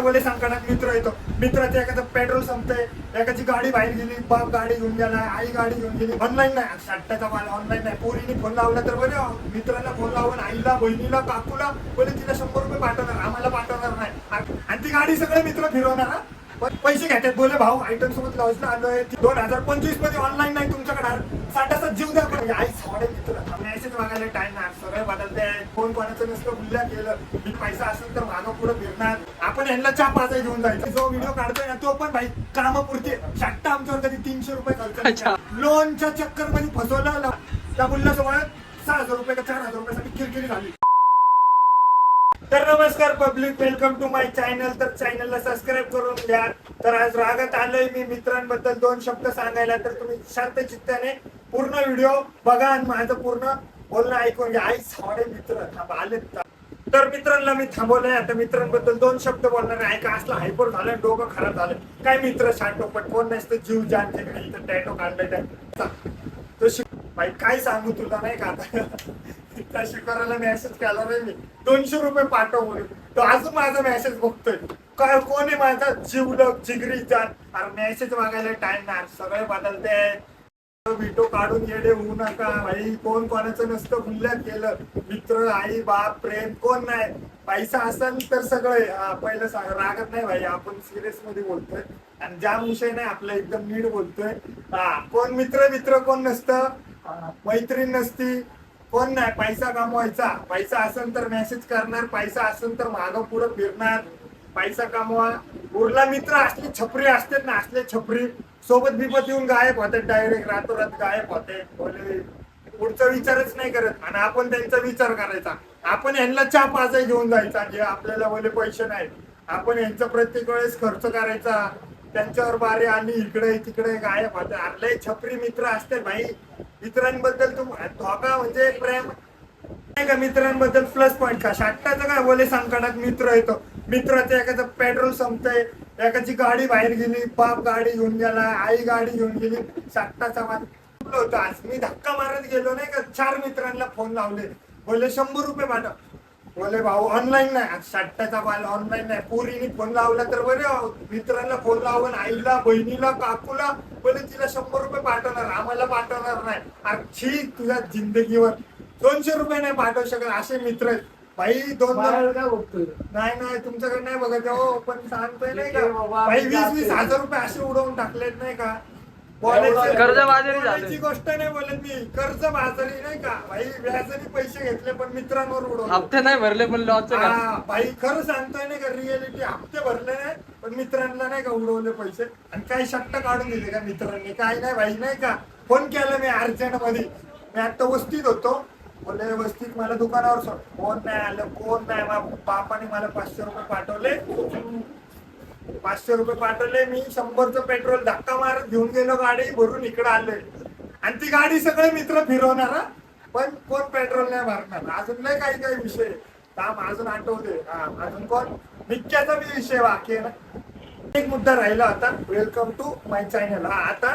बोले संकटात मित्र येतो. मित्राचं एखादं पेट्रोल संपतंय एकाची गाडी बाहेर गेली बाप गाडी घेऊन गेला आई गाडी घेऊन गेली ऑनलाईन नाही. सट्ट्याचा माल ऑनलाईन नाही. पोरीने फोन लावला तर बरे मित्राला फोन लावून आईला बहिणीला काकूला बोले तिला शंभर रुपये पाठवणार आम्हाला पाठवणार नाही. आणि ती गाडी सगळे मित्र फिरवणार हा. पण पैसे घेतात. बोले भाऊ आयटम सोबत लॉजला आलोय. दोन हजार पंचवीसमध्ये ऑनलाईन नाही तुमच्याकडे. साठाचा जीव द्या. आई साडे मित्र. मागायला टाइम नाही. सगळे बदलते फोन कोणाचं नसतं बुल्ल्या केलं मी पैसा असेल तर मागं पुढे फिरणार. आपण यांना चहा पाचा घेऊन जायचं. जो व्हिडिओ काढतोय ना तो पण भाई कामापुरती. शाट्टा आमच्यावर कधी तीनशे रुपये खर्च लोनच्या चक्करमध्ये फसवलं त्या बुल्ल्यासोबत सहा हजार रुपये का चार हजार रुपयासाठी किरकिरी झाली. तर नमस्कार public welcome to my channel तर चॅनलला सबस्क्राईब करून द्या तर आज रागात आलोय मी मित्रांबद्दल. दोन शब्द सांगायला तर तुम्ही शांत चित्ताने पूर्ण व्हिडिओ बघा आणि माझं पूर्ण बोलणं ऐकून घ्या. आई साडे मित्र थांबा, आलेत तर मित्रांना मी थांबवलंय. आता मित्रांबद्दल दोन शब्द बोलणार नाही ऐका असला हायपर झालं डोकं खराब झालं काय मित्र शांतोपट कोण नसतं जीव जान जिकडे इथं टॅटो काढलाय तशी तो शिक भाई काय सांगू तुला नाही का आता? त्या करायला मेसेज केला नाही मी. दोनशे रुपये पाठव म्हणून. तो अजून माझा मेसेज बघतोय. काय कोण आहे माझा जीवलक जिगरी जान अरे मेसेज मागायला टाइम नाही. सगळे बदलते. विटो काढून येडे होऊ नका भाई कोण कोणाचं नसतं मुल्यात गेलं मित्र आई बाप प्रेम कोण नाही. पैसा असेल तर सगळं पहिलं सांग रागत नाही भाई आपण सिरियसमध्ये बोलतोय. आणि ज्या विषय नाही आपला एकदम नीट बोलतोय. हा कोण मित्र मित्र कोण नसतं? मैत्रीण नसती. कोण नाही पैसा कमवायचा. पैसा असेल तर मेसेज करणार. पैसा असेल तर मागं पुढं फिरणार. पैसा कमवा. उरला मित्र असले छपरी असतात ना असले छपरी. सोबत बिपत येऊन गायब होतात डायरेक्ट रातोरात गायब होते. पुढचा विचारच नाही करत. आणि आपण त्यांचा विचार करायचा. आपण यांना चहा पाचा घेऊन जायचा जे आपल्याला बोले पैसे नाही आपण यांचा प्रत्येक वेळेस खर्च करायचा. त्यांच्यावर बारे आली इकडे तिकडे गायब होते. आपले छपरी मित्र असते भाई. मित्रांबद्दल तुम धोका म्हणजे प्रेम. नाही का मित्रांबद्दल प्लस पॉईंट का? शाट्टाचं काय बोले संकटात मित्र येतो. मित्राचं एखादं पेट्रोल संपतंय. एकाची गाडी बाहेर गेली बाप गाडी घेऊन गेला आई गाडी घेऊन गेली शाट्टाचा माल होतो. आज मी धक्का मारत गेलो नाही का? चार मित्रांना फोन लावले. बोले शंभर रुपये पाठव. बोले भाऊ ऑनलाईन नाही. आज माल ऑनलाईन नाही. पोरीने फोन लावला तर बरे. मित्रांना फोन लावून आईला बहिणीला काकूला बोले तिला शंभर रुपये पाठवणार. आम्हाला पाठवणार नाही. अच्छी तुझ्या जिंदगीवर दोनशे रुपये नाही पाठवू शकत असे मित्र आहेत. भाई दोन बाहेर काय बघतोय? नाही नाही तुमच्याकडे नाही बघत आहे, हो पण सांगतोय नाही का? बाबा, वीस वीस. हजार रुपये असे उडवून टाकलेत नाही का? कर्जबाजारी झाले. बोलायची गोष्ट नाही बोलत मी. कर्ज बाजारी नाही का? भाई व्याजाने पैसे घेतले पण मित्रांवर उडवले. हप्ते नाही भरले पण का हा, भाई खरं सांगतोय नाही का रिअलिटी हप्ते भरले नाही पण मित्रांना नाही का उडवले पैसे? आणि काही शट्ट काढून दिले का मित्रांनी? काही नाही भाई नाही का? फोन केला मी अर्जंटमध्ये मी आता वस्तीत होतो. बोलले व्यवस्थित मला दुकानावर सोड. कोण नाही आलं कोण नाही? बापाने मला पाचशे रुपये पाठवले. पाचशे रुपये पाठवले मी शंभरचं पेट्रोल धक्का मारत घेऊन गेलो गाडी भरून इकडे आले आणि ती गाडी सगळे मित्र फिरवणार पण कोण पेट्रोल नाही भरणार? अजून नाही काही काही विषय. काम अजून आठवते. हा अजून कोण? निक्क्याचा बी विषय बाकी आहे ना. एक मुद्दा राहिला आता. वेलकम टू माय चॅनल हा आता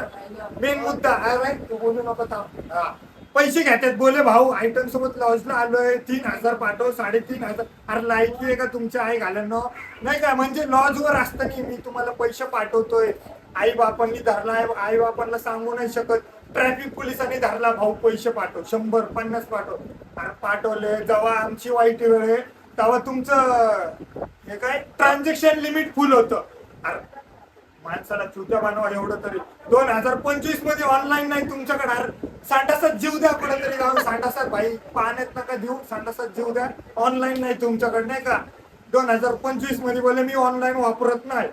मेन मुद्दा. अरे तू बोलू नको थांब. हा. पैसे घेतात. बोले भाऊ आयटम सोबत लॉजला आलोय. तीन हजार पाठव साडेतीन हजार. अरे लायकी आहे का तुमच्या आई घालणं? नाही का म्हणजे लॉजवर असताना मी तुम्हाला पैसे पाठवतोय. आई बापांनी धरला आई बापांना सांगू नाही शकत. ट्रॅफिक पोलिसांनी धरला भाऊ पैसे पाठव. शंभर पन्नास पाठव. पाठवले. जेव्हा आमची वाईट वेळ आहे तेव्हा तुमचं हे काय? ट्रान्झॅक्शन लिमिट फुल होतं. अरे माणसाला चुत्या बनवा एवढं तरी. दोन हजार पंचवीसमध्ये ऑनलाईन नाही तुमच्याकडे. अरे सांडासात जीव द्या कुठेतरी जाऊन. सांडासात भाई पाण्यात नका देऊ? सांडासात जीव द्या. ऑनलाईन नाही तुमच्याकडे नाही का? दोन हजार पंचवीसमध्ये बोले मी ऑनलाईन वापरत नाही.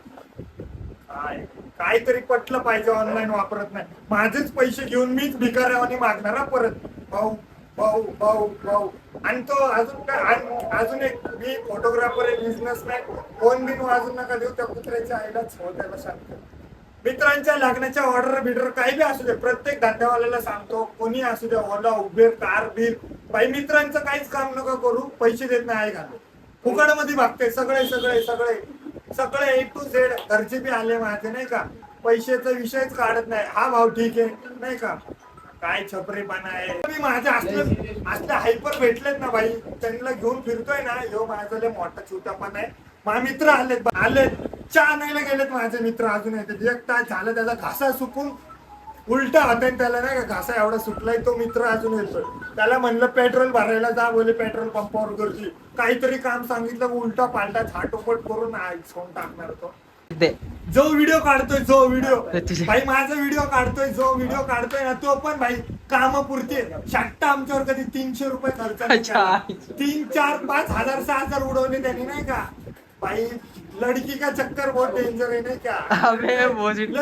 काय? काहीतरी पटलं पाहिजे ऑनलाईन वापरत नाही. माझेच पैसे घेऊन मीच भिकाऱ्यावानी मागणार परत. भाऊ भाऊ भाऊ भाऊ आणि तो अजून काय अजून एक मी फोटोग्राफर आहे बिझनेसमॅन फोन बिन अजून नका देऊ त्या कुत्र्याच्या आईलाच होत्याला सांगतो. मित्रांच्या लग्नाच्या ऑर्डर बिडर काही बी असू दे प्रत्येक धंद्यावाल्याला सांगतो कोणी असू दे ओला उबेर कार बिल. बाई मित्रांचं काहीच काम नका करू पैसे देत नाही घालू फुकटमध्ये मागते सगळे सगळे सगळे. सगळे ए टू झेड घरचे बी आले माझे नाही का? पैशाचा विषयच काढत नाही. हा भाव ठीक आहे नाही का? काय छपरेपणा आहे? मी माझ्या असले असले हायपर भेटलेत ना भाई त्यांना घेऊन फिरतोय ना ह्यो माझा लय मोठा छोटापण आहे. माझे मित्र आलेत आलेत. चहा आणायला गेलेत माझे मित्र अजून येतात एक तास झालं त्याचा घासा सुकून उलटा होता त्याला नाही का घासा एवढा सुटलाय तो मित्र अजून येतोय. त्याला म्हणलं पेट्रोल भरायला जा बोले पेट्रोल पंपावर गर्दी काहीतरी काम सांगितलं उलटा पालटा झाटोपट करून सोन टाकणार तो. ते जो व्हिडिओ काढतोय जो व्हिडिओ भाई माझा व्हिडिओ काढतोय जो व्हिडिओ काढतोय ना तो पण भाई कामापुरते शाट्टा आमच्यावर कधी तीनशे रुपये खर्च नाही. केला. तीन चार पाच हजार सहा हजार उडवले त्यांनी नाही का? भाई लडकी का चक्कर बहुत डेंजर आहे नाही का? अबे लय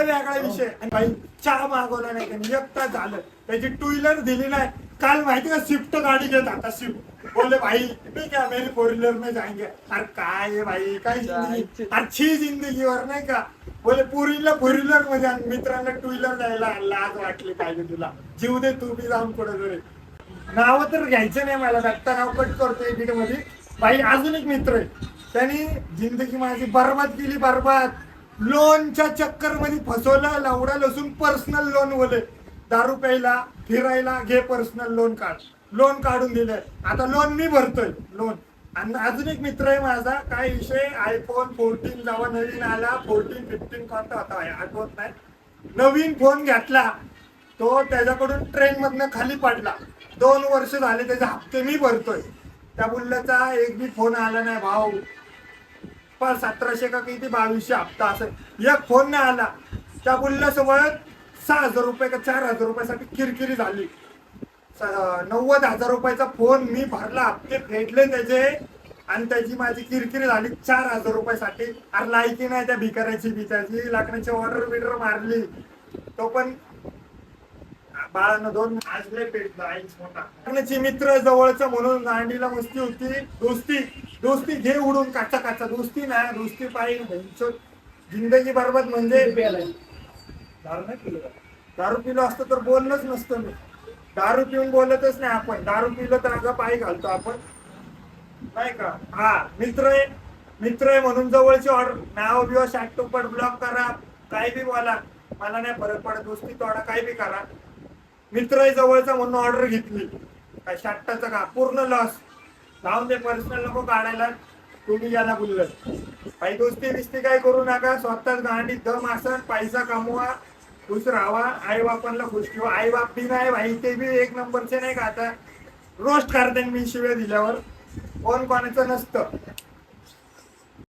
वेगळा विषय. आणि भाई चहा मागवला नाही त्यांनी एक तास झालं. त्याची टू व्हीलर दिली नाही. काल माहिती का? स्विफ्ट गाडी घेत आता स्विफ्ट बोले भाई मी क्या मेरी फोर व्हीलर में जाएंगे. अरे काय आहे भाई? काय जिंदगी अच्छी जिंदगीवर नाही का? बोले पुरीला फोर व्हीलरमध्ये आणि मित्रांना टू व्हीलर द्यायला लाज वाटली पाहिजे तुला. जीव दे तू बी जाऊन कुठे तरी नाव तर घ्यायचं नाही मला दत्ता नाव कट करतो एडिटमध्ये भाई अजून एक मित्र आहे. त्यांनी जिंदगी माझी बर्बाद केली बर्बाद. लोनच्या चक्करमध्ये फसवलं लवडा लसून पर्सनल लोन बोले दारू प्यायला फिरायला घे पर्सनल लोन काढ. लोन काढून दिलंय. आता लोन मी भरतोय लोन आणि अजून एक मित्र आहे माझा काय विषय? आयफोन फोर्टीन जेव्हा नवीन आला फोर्टीन फिफ्टीन कोणता होता आहे, आठवत नाही. नवीन फोन घेतला तो त्याच्याकडून ट्रेन मधनं खाली पडला. दोन वर्ष झाले त्याचे हप्ते मी भरतोय. त्या बुल्ल्याचा एक बी फोन आला नाही भाऊ. पाच सतराशे का किती बावीसशे हप्ता असं. एक फोन नाही आला. त्या बुल्ल्यासोबत सहा हजार रुपये का चार हजार रुपयासाठी किरकिरी झाली. नव्वद हजार रुपयाचा फोन मी भरला हप्ते फेडले त्याचे. आणि त्याची माझी किरकिरी झाली चार हजार रुपयासाठी. अरे लायकी नाही त्या भिकाऱ्याची बिचाची लाकडाची ऑर्डर बिर्डर मारली. तो पण बाळानं दोन आजले पेट मोठा. मित्र जवळचं म्हणून गांडीला मस्ती होती. दोस्ती दोस्ती घे उडून काचा काचा. दोस्ती नाही दोस्ती पाहिजे. जिंदगी बरबाद म्हणजे. दारू नाही पिलो? दारू पिलो असतं तर बोललोच नसतं मी. दारू पिऊन बोलतच नाही आपण. दारू पिलं तर अगं पाय घालतो आपण. नाही का? हा मित्र आहे. मित्र आहे म्हणून जवळची ऑर्डर. नाव बिव शाटोपट ब्लॉक करा. काही बी बोला. मला नाही फरक पडत. दोस्ती तोडा काही बी करा. मित्र आहे जवळचा म्हणून ऑर्डर घेतली. काय शाट्टाचं का? पूर्ण लॉस लावून ते पर्सनल नको काढायला. तुम्ही याला बोललं काही दोस्ती बिस्ती काय करू नका. स्वतःच गांडी दम असन पैसा कमवा. खुश राहावा आई बापांना खुश ठेवा. आई बाप बी नाही भाई ते बी एक नंबरचे नाही का आता? रोस्ट करते मी शिव्या दिल्यावर. कोण कोणाचं नसतं.